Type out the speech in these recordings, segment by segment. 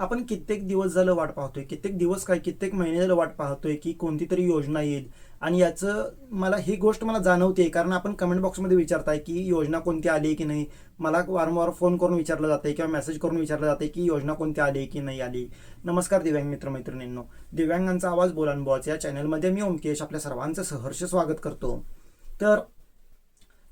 आपण कित्येक दिवस झालं वाट पाहतोय कित्येक दिवस काय कित्येक महिने झालं वाट पाहतोय की कोणती तरी योजना येईल. आणि याचं मला ही गोष्ट मला जाणवते कारण आपण कमेंट बॉक्समध्ये विचारताय की योजना कोणती आली की नाही. मला वारंवार फोन करून विचारलं जाते किंवा मेसेज करून विचारलं जाते की योजना कोणती आली की नाही आली. नमस्कार दिव्यांग मित्रमैत्रिणींनो. दिव्यांगांचा आवाज बोलान बॉच या चॅनलमध्ये मी ओमकेश आपल्या सर्वांचं सहर्ष स्वागत करतो. तर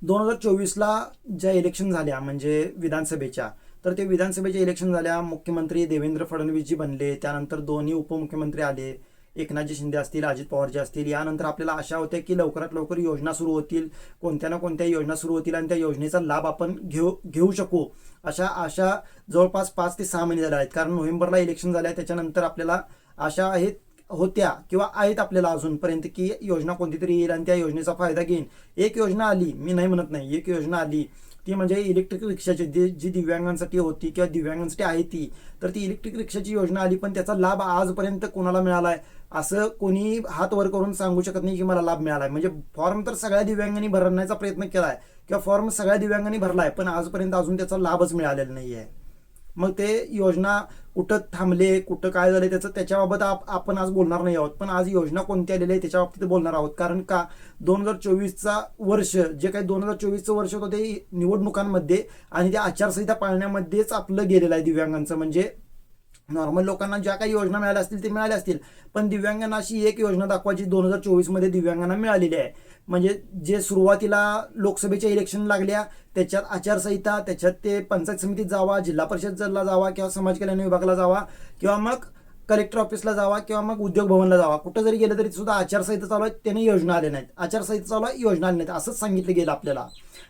दोन हजार चोवीसला ज्या इलेक्शन झाल्या म्हणजे विधानसभेच्या तर ते विधानसभेचे इलेक्शन झाल्या मुख्यमंत्री देवेंद्र फडणवीसजी बनले त्यानंतर दोन्ही उपमुख्यमंत्री आले. एकनाथजी शिंदे असतील अजित पवारजी असतील. यानंतर आपल्याला आशा होत्या की लवकरात लवकर योजना सुरू होतील. कोणत्या ना कोणत्या योजना सुरू होतील आणि त्या योजनेचा लाभ आपण घेऊ घेऊ शकू. अशा आशा जवळपास पाच ते सहा महिने झाल्या आहेत. कारण नोव्हेंबरला इलेक्शन झाल्या त्याच्यानंतर आपल्याला आशा आहेत होत्या किंवा आहेत आपल्याला अजूनपर्यंत की योजना कोणती तरी येईल आणि त्या योजनेचा फायदा घेईन. एक योजना आली मी नाही म्हणत नाही एक योजना आली. ती म्हणजे इलेक्ट्रिक रिक्षाची जी जी दिव्यांगांसाठी होती किंवा दिव्यांगांसाठी आहे ती तर ती इलेक्ट्रिक रिक्षाची योजना आली पण त्याचा लाभ आजपर्यंत कोणाला मिळाला आहे असं कोणी हात वर करून सांगू शकत नाही की मला लाभ मिळाला आहे म्हणजे फॉर्म तर सगळ्या दिव्यांगांनी भरण्याचा प्रयत्न केला आहे किंवा फॉर्म सगळ्या दिव्यांगांनी भरला आहे पण आजपर्यंत अजून त्याचा लाभच मिळालेला नाही आहे मग ते योजना कुठं थांबले कुठं काय झाले त्याचं त्याच्याबाबत आप- आपण आज बोलणार नाही आहोत. पण आज योजना कोणती आलेली आहे त्याच्या बाबतीत बोलणार आहोत. कारण का दोन हजार चोवीसचा वर्ष जे काही दोन हजार चोवीसचं वर्ष होतं ते निवडणुकांमध्ये आणि त्या आचारसंहिता पाळण्यामध्येच आपलं गेलेलं आहे दिव्यांगांचं. म्हणजे नॉर्मल लोकांना ज्या काही योजना मिळाल्या असतील ते मिळाल्या असतील. पण दिव्यांगांना अशी एक योजना दाखवायची दोन हजार चोवीसमध्ये दिव्यांगांना मिळालेली आहे. म्हणजे जे सुरुवातीला लोकसभेच्या इलेक्शन लागल्या त्याच्यात आचारसंहिता त्याच्यात ते पंचायत समितीत जावा जिल्हा परिषदला जावा किंवा समाज कल्याण विभागाला जावा किंवा मग कलेक्टर ऑफिसला जावा किंवा मग उद्योग भवनला जावा. कुठं जरी गेलं तरी सुद्धा आचारसंहिता चालू आहे त्याने योजना आल्या नाहीत. आचारसंहिता चालू आहे योजना आल्या नाहीत. असंच सांगितलं गेलं आपल्याला.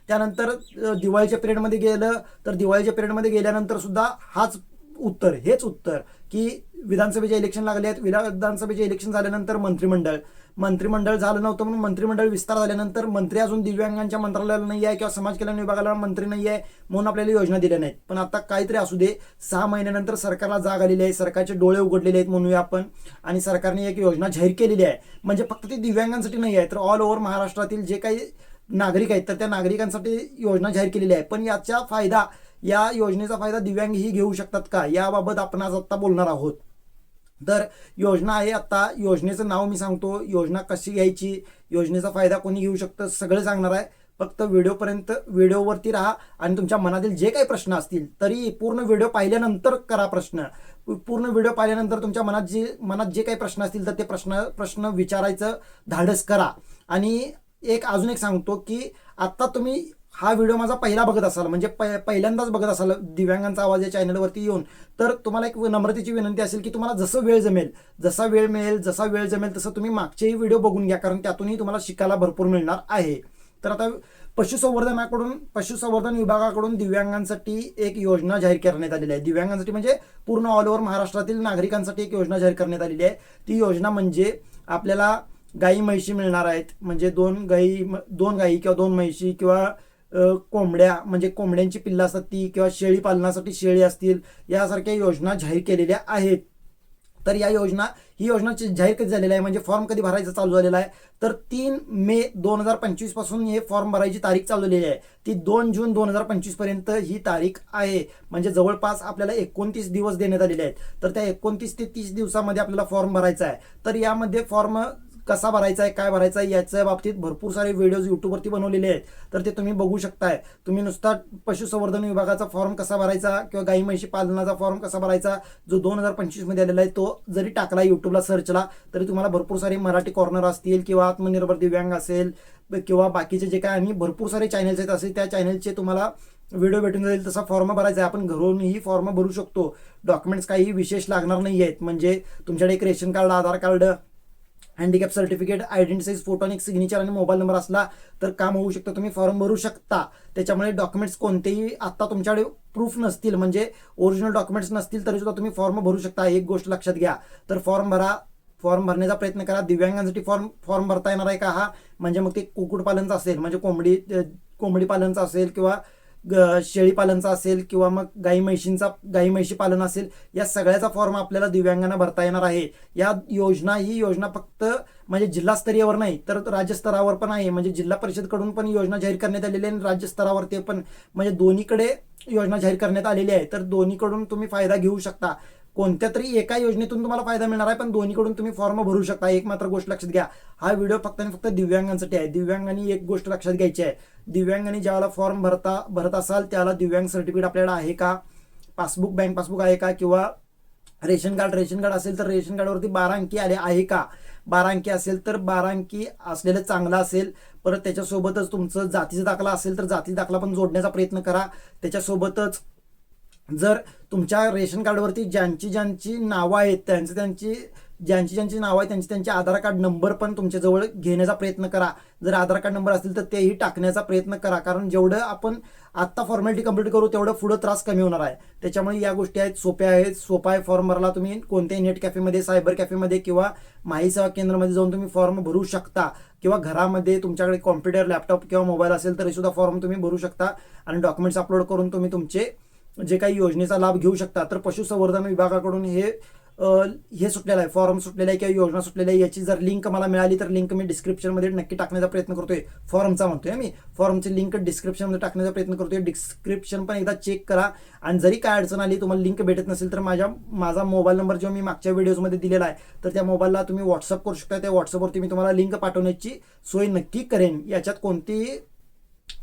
त्यानंतर दिवाळीच्या पिरियडमध्ये गेलं तर दिवाळीच्या पिरियडमध्ये गेल्यानंतर सुद्धा हाच उत्तर हेच उत्तर की विधानसभेचे इलेक्शन लागले आहेत विधानसभेचे इलेक्शन झाल्यानंतर मंत्रिमंडळ. मंत्रिमंडळ झालं नव्हतं म्हणून मंत्रिमंडळ विस्तार झाल्यानंतर मंत्री अजून दिव्यांगांच्या मंत्रालयाला नाही आहे किंवा समाज कल्याण विभागाला मंत्री नाही आहे म्हणून आपल्याला योजना दिल्या नाहीत. पण आता काहीतरी असू दे. सहा महिन्यानंतर सरकारला जाग आलेली आहे. सरकारचे डोळे उघडलेले आहेत म्हणूया आपण. आणि सरकारने एक योजना जाहीर केलेली आहे. म्हणजे फक्त ती दिव्यांगांसाठी नाही आहे तर ऑल ओव्हर महाराष्ट्रातील जे काही नागरिक आहेत तर त्या नागरिकांसाठी योजना जाहीर केलेली आहे. पण याचा फायदा या योजनेचा फायदा दिव्यांगही घेऊ शकतात का? याबाबत आपण आज आत्ता बोलणार आहोत. तर योजना आहे आता. योजनेचं नाव मी सांगतो. योजना कशी घ्यायची? योजनेचा फायदा कोणी घेऊ शकतं? सगळं सांगणार आहे. फक्त व्हिडिओपर्यंत व्हिडिओवरती राहा आणि तुमच्या मनातील जे काही प्रश्न असतील तरी पूर्ण व्हिडिओ पाहिल्यानंतर करा प्रश्न. पूर्ण व्हिडिओ पाहिल्यानंतर तुमच्या मनात जे मनात जे काही प्रश्न असतील तर ते प्रश्न प्रश्न विचारायचं धाडस करा. आणि एक अजून एक सांगतो की आत्ता तुम्ही हा व्हिडिओ माझा पहिला बघत असाल म्हणजे प पहिल्यांदाच बघत असाल दिव्यांगांचा आवाज या चॅनलवरती येऊन तर तुम्हाला एक नम्रतेची विनंती असेल की तुम्हाला जसं वेळ जमेल जसा वेळ मिळेल जसा वेळ जमेल तसं तुम्ही मागचेही व्हिडिओ बघून घ्या कारण त्यातूनही तुम्हाला शिकायला भरपूर मिळणार आहे. तर आता पशुसंवर्धनाकडून पशुसंवर्धन विभागाकडून दिव्यांगांसाठी एक योजना जाहीर करण्यात आलेली आहे. दिव्यांगांसाठी म्हणजे पूर्ण ऑल ओव्हर महाराष्ट्रातील नागरिकांसाठी एक योजना जाहीर करण्यात आलेली आहे. ती योजना म्हणजे आपल्याला गाई म्हैशी मिळणार आहेत. म्हणजे दोन गाई दोन गाई किंवा दोन म्हैशी किंवा कोंबड्या म्हणजे कोंबड्यांची पिल्लं असतात ती किंवा शेळी पालनासाठी शेळी असतील यासारख्या योजना जाहीर केलेल्या आहेत. तर या योजना ही योजना जाहीर कधी झालेली आहे? म्हणजे फॉर्म कधी भरायचा चालू झालेला आहे? तर तीन मे दोन हजार पंचवीसपासून हे फॉर्म भरायची तारीख चालू झालेली आहे. ती दोन जून दोन हजार पंचवीसपर्यंत ही तारीख आहे. म्हणजे जवळपास आपल्याला एकोणतीस दिवस देण्यात आलेले आहेत. तर त्या एकोणतीस ते तीस दिवसामध्ये आपल्याला फॉर्म भरायचा आहे. तर यामध्ये फॉर्म कसा भरायचा आहे काय भरायचा आहे याच्या बाबतीत भरपूर सारे व्हिडिओज युट्यूबवरती बनवलेले आहेत. तर ते तुम्ही बघू शकताय. तुम्ही नुसता पशुसंवर्धन विभागाचा फॉर्म कसा भरायचा किंवा गाई म्हैशी पालनाचा फॉर्म कसा भरायचा जो दोन हजार पंचवीसमध्ये आलेला आहे तो जरी टाकला युट्यूबला सर्चला तरी तुम्हाला भरपूर सारे मराठी कॉर्नर असतील किंवा आत्मनिर्भर दिव्यांग असेल किंवा बाकीचे जे काय आणि भरपूर सारे चॅनल्स आहेत असे त्या चॅनलचे तुम्हाला व्हिडिओ भेटून जाईल तसा फॉर्म भरायचा आहे. आपण घरूनही फॉर्म भरू शकतो. डॉक्युमेंट्स काही विशेष लागणार नाही आहेत म्हणजे तुमच्याकडे एक ration card Aadhaar card handicap certificate identity size photo आणि सिग्नेचर आणि मोबाईल नंबर असला तर काम होऊ शकतं. तुम्ही फॉर्म भरू शकता. त्याच्यामुळे डॉक्युमेंट्स कोणतेही आत्ता तुमच्याकडे प्रूफ नसतील म्हणजे ओरिजिनल डॉक्युमेंट्स नसतील तरी सुद्धा तुम्ही फॉर्म भरू शकता. एक गोष्ट लक्षात घ्या. तर फॉर्म भरा. फॉर्म भरण्याचा प्रयत्न करा. दिव्यांगांसाठी फॉर्म फॉर्म भरता येणार आहे का हा? म्हणजे मग ते कुक्कुटपालनचा असेल म्हणजे कोंबडी कोंबडी पालनचा असेल किंवा ग- शेळी पालनचा असेल किंवा मग गाई म्हैशींचा गाई म्हैशी पालन असेल या सगळ्याचा फॉर्म आपल्याला दिव्यांगांना भरता येणार आहे. या योजना ही योजना फक्त म्हणजे जिल्हास्तरीयवर नाही तर राज्यस्तरावर पण आहे. म्हणजे जिल्हा परिषदकडून पण योजना जाहीर करण्यात आलेली आहे आणि राज्यस्तरावर ते पण. म्हणजे दोन्हीकडे योजना जाहीर करण्यात आलेली आहे. तर दोन्हीकडून तुम्ही फायदा घेऊ शकता. कोणत्या तरी एका योजनेतून तुम्हाला फायदा मिळणार आहे पण दोन्हीकडून तुम्ही फॉर्म भरू शकता. एक मात्र गोष्ट लक्षात घ्या. हा व्हिडिओ फक्त आणि फक्त दिव्यांगांसाठी आहे. दिव्यांगांनी एक गोष्ट लक्षात घ्यायची आहे. दिव्यांगांनी ज्याला फॉर्म भरता भरत असाल त्याला दिव्यांग सर्टिफिकेट आपल्याला आहे का? पासबुक बँक पासबुक आहे का? किंवा रेशन कार्ड रेशन कार्ड असेल तर रेशन कार्डवरती बारा अंकी आले आहे का? बारा अंकी असेल तर बारा अंकी असलेलं चांगलं असेल. परत त्याच्यासोबतच तुमचं जातीचा दाखला असेल तर जातीचा दाखला पण जोडण्याचा प्रयत्न करा. त्याच्यासोबतच जर तुमच्या रेशन कार्डवरती ज्यांची ज्यांची नावं आहेत त्यांची त्यांची ज्यांची ज्यांची नावं आहेत त्यांची त्यांचे आधार कार्ड नंबर पण तुमच्याजवळ घेण्याचा प्रयत्न करा. जर आधार कार्ड नंबर असतील तर तेही टाकण्याचा प्रयत्न करा. कारण जेवढं आपण आत्ता फॉर्मॅलिटी कंप्लीट करू तेवढं पुढं त्रास कमी होणार आहे. त्याच्यामुळे या गोष्टी आहेत सोप्या आहेत. सोपा आहे फॉर्म भरला तुम्ही कोणत्याही नेट कॅफेमध्ये सायबर कॅफेमध्ये किंवा माही सेवा केंद्रामध्ये जाऊन तुम्ही फॉर्म भरू शकता. किंवा घरामध्ये तुमच्याकडे कॉम्प्युटर लॅपटॉप किंवा मोबाईल असेल तरी सुद्धा फॉर्म तुम्ही भरू शकता. आणि डॉक्युमेंट्स अपलोड करून तुम्ही तुमचे जे काही योजनेचा लाभ घेऊ शकता तर पशुसंवर्धन विभागाकडून हे हे सुटलेलं आहे फॉर्म सुटलेला आहे किंवा योजना सुटलेली आहे याची जर लिंक मला मिळाली तर लिंक मी डिस्क्रिप्शनमध्ये नक्की टाकण्याचा प्रयत्न करतोय. फॉर्मचा म्हणतोय मी. फॉर्मची लिंक डिस्क्रिप्शनमध्ये टाकण्याचा प्रयत्न करतोय. डिस्क्रिप्शन पण एकदा चेक करा. आणि जरी काय अडचण आली तुम्हाला लिंक भेटत नसेल तर माझ्या माझा मोबाईल नंबर जो मी मागच्या व्हिडिओजमध्ये दिलेला आहे तर त्या मोबाईलला तुम्ही व्हॉट्सअप करू शकता. त्या व्हॉट्सअपवरती मी तुम्हाला लिंक पाठवण्याची सोय नक्की करेन. याच्यात कोणतीही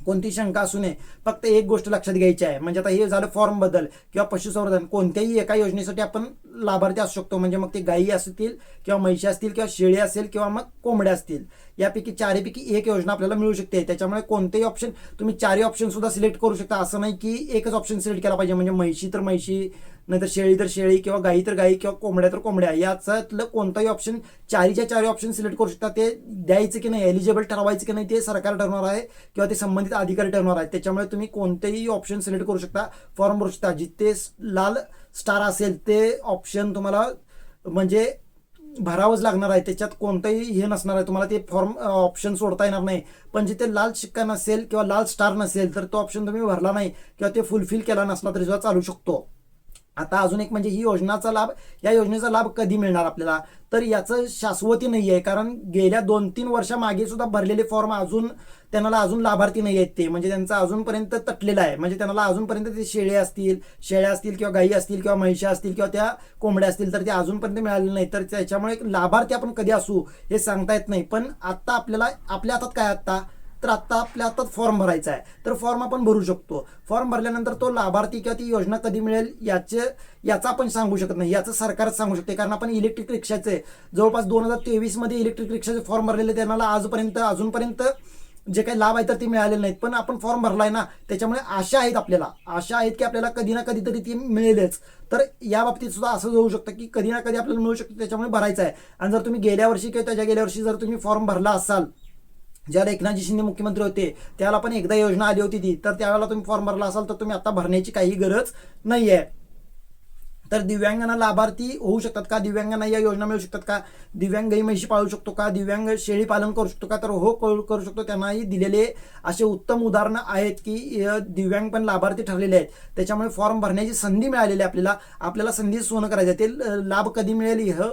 कोणती शंका असू नये. फक्त एक गोष्ट लक्षात घ्यायची आहे. म्हणजे आता हे झालं फॉर्म बदल किंवा पशुसंवर्धन. कोणत्याही एका योजनेसाठी आपण लाभार्थी असू शकतो. म्हणजे मग ते गायी असतील किंवा म्हैशी असतील किंवा शेळी असेल किंवा मग कोंबड्या असतील. यापैकी चारीपैकी एक योजना आपल्याला मिळू शकते. त्याच्यामुळे कोणतेही ऑप्शन तुम्ही चारही ऑप्शन सुद्धा सिलेक्ट करू शकता. असं नाही की एकच ऑप्शन सिलेक्ट केला पाहिजे. म्हणजे म्हैशी तर म्हैशी नाहीतर शेळी तर शेळी किंवा गाई तर गाई किंवा कोंबड्या तर कोंबड्या. याच्यातलं कोणताही ऑप्शन चारीच्या चारी ऑप्शन सिलेक्ट करू शकता. ते द्यायचं की नाही एलिजिबल ठरवायचं की नाही ते सरकार ठरवणार आहे किंवा ते संबंधित अधिकारी ठरवणार आहे त्याच्यामुळे तुम्ही कोणतेही ऑप्शन सिलेक्ट करू शकता फॉर्म भरू शकता. जिथे लाल स्टार असेल ते ऑप्शन तुम्हाला म्हणजे भरावंच लागणार आहे. त्याच्यात कोणतंही हे नसणार आहे. तुम्हाला ते फॉर्म ऑप्शन सोडता येणार नाही. पण जिथे लाल शिक्का नसेल किंवा लाल स्टार नसेल तर तो ऑप्शन तुम्ही भरला नाही किंवा ते फुलफिल केला नसला तरी सुद्धा चालू शकतो. आता अजून एक म्हणजे ही योजनाचा लाभ या योजनेचा लाभ कधी मिळणार आपल्याला? तर याचं शाश्वती नाही आहे कारण गेल्या दोन तीन वर्षामागे सुद्धा भरलेले फॉर्म अजून त्यांना अजून लाभार्थी नाही आहेत ते. म्हणजे त्यांचा अजूनपर्यंत तटलेला आहे. म्हणजे त्यांना अजूनपर्यंत ते शेळे असतील शेळ्या असतील किंवा गायी असतील किंवा म्हैशा असतील किंवा त्या कोंबड्या असतील तर ते अजूनपर्यंत मिळाले नाही तर त्याच्यामुळे लाभार्थी आपण कधी असू हे सांगता येत नाही. पण आत्ता आपल्याला आपल्या हातात काय आत्ता तर आत्ता आपल्या हातात फॉर्म भरायचा आहे. तर फॉर्म आपण भरू शकतो. फॉर्म भरल्यानंतर तो लाभार्थी किंवा ती योजना कधी मिळेल याचे याचा आपण सांगू शकत नाही. याचं सरकारच सांगू शकते. कारण आपण इलेक्ट्रिक रिक्षाचे जवळपास दोन हजार तेवीसमध्ये इलेक्ट्रिक रिक्षाचे फॉर्म भरलेले त्यांना आजपर्यंत अजूनपर्यंत जे काही लाभ आहेत तर ते मिळालेले नाहीत. पण आपण फॉर्म भरलाय ना त्याच्यामुळे आशा आहेत आपल्याला. आशा आहेत की आपल्याला कधी ना कधीतरी ती मिळेलच. तर या बाबतीत सुद्धा असं होऊ शकतं की कधी ना कधी आपल्याला मिळू शकतं. त्याच्यामुळे भरायचं आहे. आणि जर तुम्ही गेल्या वर्षी किंवा त्याच्या गेल्या वर्षी जर तुम्ही फॉर्म भरला असाल ज्याला एकनाथजी शिंदे मुख्यमंत्री होते त्याला पण एकदा योजना आली होती ती. तर त्यावेळेला तुम्ही फॉर्म भरला असाल तर तुम्ही आता भरण्याची काही गरज नाही आहे तर दिव्यांगांना लाभार्थी होऊ शकतात का? दिव्यांगांना या योजना मिळू शकतात का? दिव्यांग गाई म्हशी पाळू शकतो का? दिव्यांग शेळी पालन करू शकतो का? तर हो करू करू शकतो. त्यांनाही दिलेले असे उत्तम उदाहरणं आहेत की दिव्यांग पण लाभार्थी ठरलेले आहेत. त्याच्यामुळे फॉर्म भरण्याची संधी मिळालेली आहे आपल्याला. आपल्याला संधी सोनं करायचं आहे. ते लाभ कधी मिळेल ह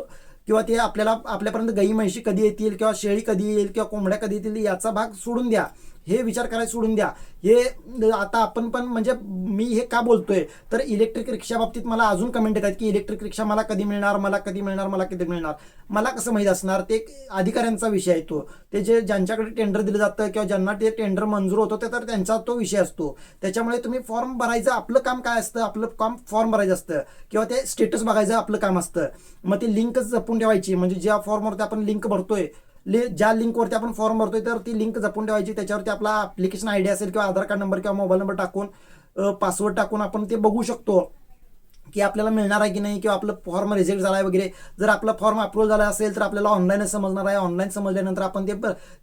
किंवा ते आपल्याला आपल्यापर्यंत गाई म्हैशी कधी येतील किंवा शेळी कधी येईल किंवा कोंबड्या कधी येतील याचा भाग सोडून द्या. हे विचार करायला सोडून द्या. हे आता आपण पण म्हणजे मी हे का बोलतोय? तर इलेक्ट्रिक रिक्षा बाबतीत मला अजून कमेंट येतात की इलेक्ट्रिक रिक्षा मला कधी मिळणार मला कधी मिळणार मला कधी मिळणार? मला कसं माहीत असणार? ते एक अधिकाऱ्यांचा विषय आहे तो. ते जे ज्यांच्याकडे टेंडर दिलं जातं किंवा ज्यांना ते टेंडर मंजूर होतं ते तर त्यांचा तो विषय असतो. त्याच्यामुळे तुम्ही फॉर्म भरायचं आपलं काम काय असतं? आपलं काम फॉर्म भरायचं असतं. किंवा ते स्टेटस बघायचं आपलं काम असतं. मग ती लिंकच जपून ठेवायची. म्हणजे ज्या फॉर्मवरती आपण लिंक भरतोय ले ज्या लिंकवरती आपण फॉर्म भरतोय तर ती लिंक जपून ठेवायची. त्याच्यावरती आपला ऍप्लिकेशन आय डी असेल किंवा आधार कार्ड नंबर किंवा मोबाईल नंबर टाकून पासवर्ड टाकून आपण ते बघू शकतो की आपल्याला मिळणार आहे की नाही किंवा आपलं फॉर्म रिजेक्ट झाला आहे वगैरे. जर आपला फॉर्म अप्रूव्ह झाला असेल तर आपल्याला ऑनलाईनच समजणार आहे. ऑनलाईन समजल्यानंतर आपण ते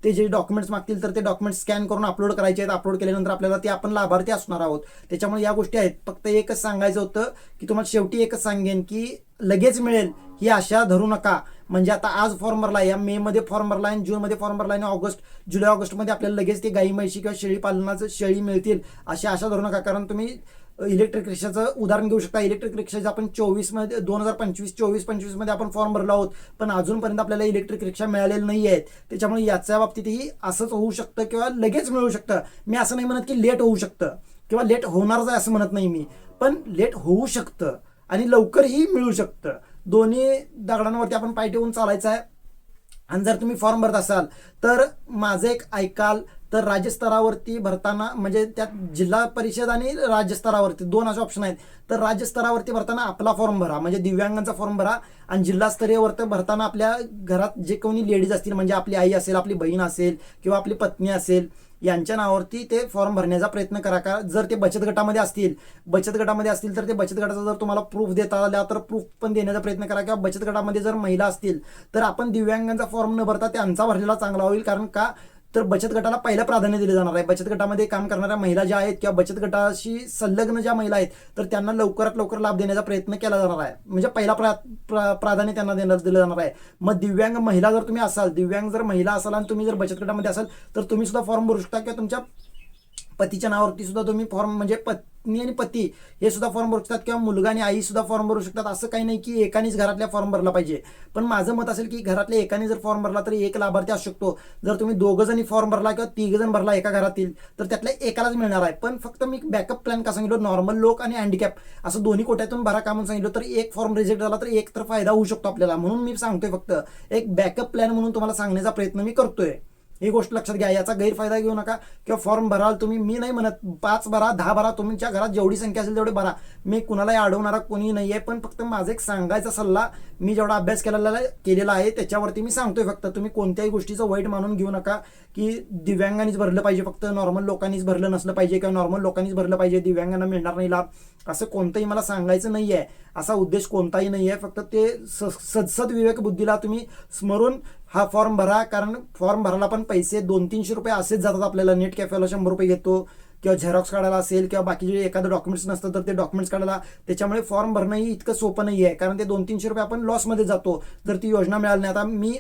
ते जे डॉक्युमेंट्स मागतील तर ते डॉक्युमेंट्स स्कॅन करून अपलोड करायचे आहेत. अपलोड केल्यानंतर आपल्याला ते आपण लाभार्थी असणार आहोत. त्याच्यामुळे या गोष्टी आहेत. फक्त एकच सांगायचं होतं की तुम्हाला शेवटी एकच सांगेन की लगेच मिळेल ही आशा धरू नका. म्हणजे आता आज फॉर्म भरला या मे मध्ये फॉर्म भरला आणि जून मध्ये फॉर्म भरला आणि ऑगस्ट जुलै ऑगस्टमध्ये आपल्याला लगेच ते गाई म्हैशी किंवा शेळी पालनाचं शेळी मिळतील अशी आशा धरू नका. कारण तुम्ही इलेक्ट्रिक रिक्षाचं उदाहरण घेऊ शकता. इलेक्ट्रिक रिक्षाचं आपण चोवीसमध्ये दोन हजार पंचवीस चोवीस पंचवीसमध्ये आपण फॉर्म भरला आहोत. पण अजूनपर्यंत आपल्याला इलेक्ट्रिक रिक्षा मिळालेली नाही आहेत त्याच्यामुळे याच्या बाबतीतही असंच होऊ शकतं किंवा लगेच मिळू शकतं. मी असं नाही म्हणत की लेट होऊ शकतं किंवा लेट होणारच आहे असं म्हणत नाही मी. पण लेट होऊ शकतं आणि लवकरही मिळू शकतं. दोन्ही दगडांवरती आपण पाय ठेवून चालायचं आहे. आणि जर तुम्ही फॉर्म भरत असाल तर माझं एक ऐकाल तर राज्यस्तरावरती भरताना म्हणजे त्यात जिल्हा परिषद आणि राज्यस्तरावरती दोन असे ऑप्शन आहेत. तर राज्यस्तरावरती भरताना आपला फॉर्म भरा म्हणजे दिव्यांगांचा फॉर्म भरा आणि जिल्हास्तरीयवरती भरताना आपल्या घरात जे कोणी लेडीज असतील म्हणजे आपली आई असेल आपली बहीण असेल किंवा आपली पत्नी असेल यांच्या नावावरती ते फॉर्म भरण्याचा प्रयत्न करा. का जर ते बचत गटामध्ये असतील बचत गटामध्ये असतील तर ते बचत गटाचा जर तुम्हाला प्रूफ देता आला तर प्रूफ पण देण्याचा प्रयत्न करा. किंवा बचत गटामध्ये जर महिला असतील तर आपण दिव्यांगांचा फॉर्म न भरता त्यांचा भरलेला चांगला होईल. कारण का? तर बचत गटाला पहिलं प्राधान्य दिलं जाणार आहे. बचत गटामध्ये काम करणाऱ्या महिला ज्या आहेत किंवा बचत गटाशी संलग्न ज्या महिला आहेत तर त्यांना लवकरात लवकर लाभ देण्याचा प्रयत्न केला जाणार आहे. म्हणजे पहिला प्रा, प्रा, प्राधान्य त्यांना देण्यात दिलं जाणार आहे. मग दिव्यांग महिला जर तुम्ही असाल दिव्यांग जर महिला असाल आणि तुम्ही जर बचत गटामध्ये असाल तर तुम्ही सुद्धा फॉर्म भरू शकता किंवा तुमच्या पतीच्या नावावरती सुद्धा तुम्ही फॉर्म म्हणजे पत्नी आणि पती हे सुद्धा फॉर्म भरू शकतात किंवा मुलगा आणि आई सुद्धा फॉर्म भरू शकतात. असं काही नाही की एकानेच घरातल्या फॉर्म भरला पाहिजे. पण माझं मत असेल की घरातल्या एकाने जर फॉर्म भरला तर एक लाभार्थी असू शकतो. जर तुम्ही दोघं जणी फॉर्म भरला किंवा तिघ जण भरला एका घरातील तर त्यातल्या एकालाच मिळणार आहे. पण फक्त मी बॅकअप प्लॅन का सांगितलं? नॉर्मल लोक आणि हँडिकॅप असं दोन्ही कोट्यातून भरा कामून सांगितलं तर एक फॉर्म रिजेक्ट झाला तर एक तर फायदा होऊ शकतो आपल्याला. म्हणून मी सांगतोय फक्त एक बॅकअप प्लॅन म्हणून तुम्हाला सांगण्याचा प्रयत्न मी करतोय. ही गोष्ट लक्षात घ्या याचा गैरफायदा घेऊ नका. किंवा फॉर्म भराल तुम्ही मी नाही म्हणत पाच भरा दहा भरा तुमच्या घरात जेवढी संख्या असेल तेवढी भरा. मी कुणालाही अडवणारा कोणी नाही आहे पण फक्त माझा एक सांगायचा सल्ला मी जेवढा अभ्यास केलेला केलेला आहे त्याच्यावरती मी सांगतोय फक्त तुम्ही कोणत्याही गोष्टीचं वाईट मानून घेऊ नका की दिव्यांगांनीच भरलं पाहिजे फक्त नॉर्मल लोकांनीच भरलं नसलं पाहिजे किंवा नॉर्मल लोकांनीच भरलं पाहिजे दिव्यांगांना मिळणार नाही लाभ असं कोणतंही मला सांगायचं नाही आहे असा उद्देश कोणताही नाही आहे फक्त ते स- सदसद विवेक बुद्धीला तुम्ही स्मरून हा फॉर्म भरा. कारण फॉर्म भरायला पण पैसे दोन तीनशे रुपये असेच जातात आपल्याला. नेट कॅफेला शंभर रुपये घेतो किंवा झेरॉक्स काढायला असेल किंवा बाकीचे एखादं डॉक्युमेंट्स नसतं तर ते डॉक्युमेंट्स काढायला. त्याच्यामुळे फॉर्म भरणंही इतकं सोपं नाही आहे कारण ते दोन तीनशे रुपये आपण लॉसमध्ये जातो. जर ती योजना मिळाली नाही आता मी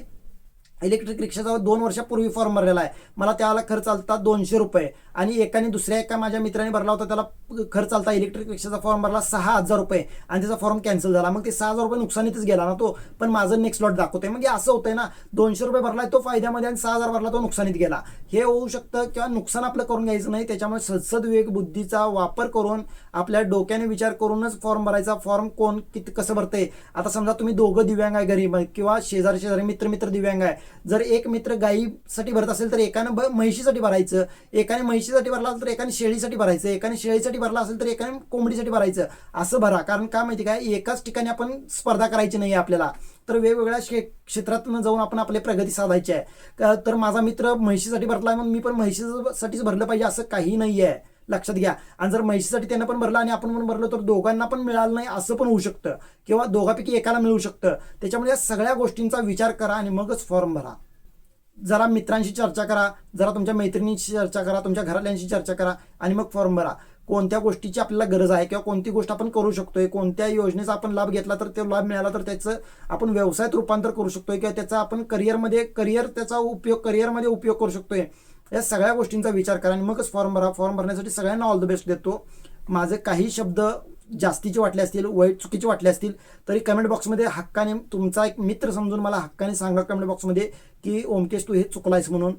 इलेक्ट्रिक रिक्षाचा दोन वर्षापूर्वी फॉर्म भरलेला आहे. मला त्याला खर्च चालतात दोनशे रुपये. आणि एकाने दुसऱ्या एका माझ्या मित्राने भरला होता त्याला खर्च आलता इलेक्ट्रिक रिक्षाचा फॉर्म भरला सहा हजार रुपये. आणि त्याचा फॉर्म कॅन्सल झाला. मग ते सहा हजार रुपये नुकसानीतच गेला ना तो. पण माझं नेक्स्ट लॉट दाखवतोय. मग हे असं होतंय ना दोनशे रुपये भरलाय तो फायद्यामध्ये आणि सहा हजार भरला तो नुकसानीत गेला. हे होऊ शकतं किंवा नुकसान आपलं करून घ्यायचं नाही. त्याच्यामुळे सदसदविवेक बुद्धीचा वापर करून आपल्या डोक्याने विचार करूनच फॉर्म भरायचा. फॉर्म कोण किती कसं भरते आता समजा तुम्ही दोघं दिव्यांग आहे घरी किंवा शेजारी शेजारी मित्र मित्र दिव्यांग आहे. जर एक मित्र गायीसाठी भरत असेल तर एकानं म्हैशीसाठी भरायचं. एकाने म्हैशी म्हशीसाठी भरला असेल तर एकाने शेळीसाठी भरायचं एकाने शेळीसाठी भरला असेल तर एकाने कोंबडीसाठी भरायचं. असं भरा. कारण काय माहिती काय एकाच ठिकाणी आपण स्पर्धा करायची नाही आपल्याला. तर वेगवेगळ्या क्षे क्षेत्रातून जाऊन आपण आपली प्रगती साधायची आहे. तर माझा मित्र म्हशीसाठी भरला मग मी पण म्हशीसाठीच भरलं पाहिजे असं काही नाही आहे लक्षात घ्या. आणि जर म्हशीसाठी त्यांना पण भरलं आणि आपण पण भरलं तर दोघांना पण मिळालं नाही असं पण होऊ शकतं. किंवा दोघापैकी एकाला मिळू शकतं. त्याच्यामुळे या सगळ्या गोष्टींचा विचार करा आणि मगच फॉर्म भरा. जरा मित्रांशी चर्चा करा जरा तुमच्या मैत्रिणींशी चर्चा करा तुमच्या घरातल्यांशी चर्चा करा आणि मग फॉर्म भरा. कोणत्या गोष्टीची आपल्याला गरज आहे किंवा कोणती गोष्ट आपण करू शकतोय कोणत्या योजनेचा आपण लाभ घेतला तर तो लाभ मिळाला तर त्याचं आपण व्यवसायात रूपांतर करू शकतोय किंवा त्याचा आपण करिअरमध्ये करिअर त्याचा उपयोग करिअरमध्ये उपयोग करू शकतोय. या सगळ्या गोष्टींचा विचार करा आणि मगच फॉर्म भरा. फॉर्म भरण्यासाठी सगळ्यांना ऑल द बेस्ट देतो. माझे काही शब्द जास्तीचे वाटले असतील वाईट चुकीचे वाटले असतील तरी कमेंट बॉक्समध्ये हक्काने तुमचा एक मित्र समजून मला हक्काने सांगा कमेंट बॉक्समध्ये की ओमकेश तू हे चुकलायस म्हणून.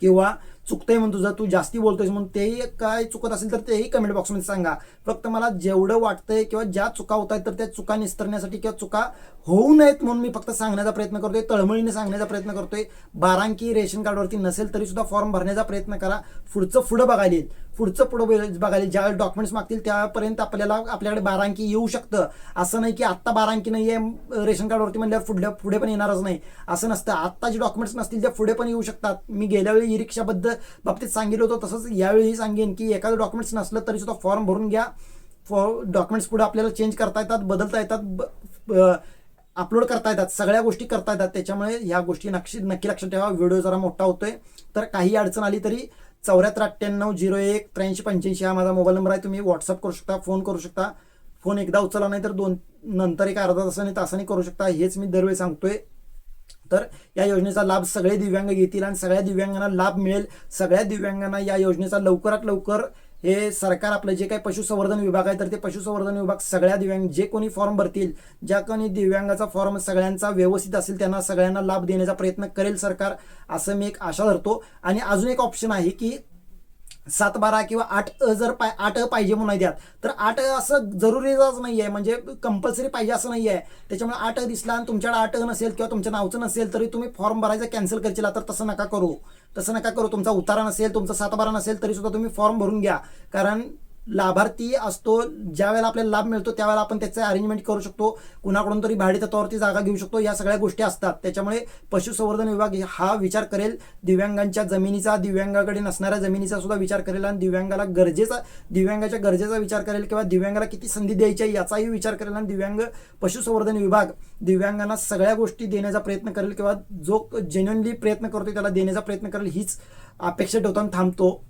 किंवा चुकतंय म्हणून तुझं तू जास्ती बोलतोयस म्हणून तेही काय चुकत असेल तर तेही कमेंट बॉक्समध्ये सांगा. फक्त मला जेवढं वाटतंय किंवा ज्या चुका होत आहेत तर त्या चुका निस्तरण्यासाठी किंवा चुका होऊ नयेत म्हणून मी फक्त सांगण्याचा प्रयत्न करतोय तळमळीने सांगण्याचा प्रयत्न करतोय. बारांकी रेशन कार्डवरती नसेल तरी सुद्धा फॉर्म भरण्याचा प्रयत्न करा. पुढचं पुढं बघायला येईल. पुढचं पुढं बघायला ज्या डॉक्युमेंट्स मागतील त्यापर्यंत आपल्याला आपल्याकडे बारा अंकी येऊ शकतं. असं नाही की आत्ता बारा अंकी नाही आहे रेशन कार्डवरती म्हणल्यावर पुढल्या पुढे पण येणारच नाही. असं नसतं. आत्ता जे डॉक्युमेंट्स नसतील ते पुढे पण येऊ शकतात. मी गेल्या वेळी ई रिक्षाबद्दल बाबतीत सांगितलं होतं. तसंच यावेळीही सांगेन की एखादं डॉक्युमेंट्स नसलं तरी सुद्धा फॉर्म भरून घ्या. फॉ डॉक्युमेंट्स पुढे आपल्याला चेंज करता येतात बदलता येतात अपलोड करता येतात. सगळ्या गोष्टी करता येतात. त्याच्यामुळे ह्या गोष्टी नक्की नक्की लक्षात ठेवा. व्हिडिओ जरा मोठा होतोय. तर काही अडचण आली तरी चौऱ्याहत्तर अठ्ठ्याण्णव झिरो एक त्र्याऐंशी पंच्याऐंशी हा माझा मोबाईल नंबर आहे. तुम्ही व्हॉट्सअप करू शकता फोन करू शकता. फोन एकदा उचलला नाही तर दोन नंतर एक अर्धा तासाने तासाने करू शकता. हेच मी दरवेळी सांगतोय. तर या योजनेचा लाभ सगळे दिव्यांग घेतील आणि सगळ्या दिव्यांगांना लाभ मिळेल. सगळ्या दिव्यांगांना या योजनेचा लवकरात लवकर हे सरकार आपलं जे काही पशुसंवर्धन विभाग आहे तर ते पशुसंवर्धन विभाग सगळ्या दिव्यांग जे कोणी फॉर्म भरतील ज्या कोणी दिव्यांगाचा फॉर्म सगळ्यांचा व्यवस्थित असेल त्यांना सगळ्यांना लाभ देण्याचा प्रयत्न करेल सरकार असं मी एक आशा धरतो. आणि अजून एक ऑप्शन आहे की सात बारा किंवा आठ अ जर पाय आठ अ पाहिजे म्हणून द्यात तर आठ अ असं जरुरीच नाही आहे म्हणजे कंपल्सरी पाहिजे असं नाही आहे त्याच्यामुळे आठ अ दिसला आणि तुमच्याकडे आठ अ नसेल किंवा तुमच्या नावचं नसेल तरी तुम्ही फॉर्म भरायचा कॅन्सल करशील. तर तसं नका करू. तसं नका करू. तुमचा उतारा नसेल तुमचा सात बारा नसेल तरी सुद्धा तुम्ही फॉर्म भरून घ्या. कारण लाभार्थी असतो ज्या वेळेला आपल्याला लाभ मिळतो त्यावेळेला आपण त्याचं अरेंजमेंट करू शकतो. कुणाकडून तरी भाडे तत्वावरती जागा घेऊ शकतो. या सगळ्या गोष्टी असतात. त्याच्यामुळे पशुसंवर्धन विभाग हा विचार करेल. दिव्यांगांच्या जमिनीचा दिव्यांगाकडे नसणाऱ्या जमिनीचा सुद्धा विचार करेल आणि दिव्यांगाला गरजेचा दिव्यांगाच्या गरजेचा विचार करेल किंवा दिव्यांगाला किती संधी द्यायची आहे याचाही विचार करेल आणि दिव्यांग पशुसंवर्धन विभाग दिव्यांगांना सगळ्या गोष्टी देण्याचा प्रयत्न करेल किंवा जो जेन्युनली प्रयत्न करतो त्याला देण्याचा प्रयत्न करेल हीच अपेक्षा ठेवताना थांबतो.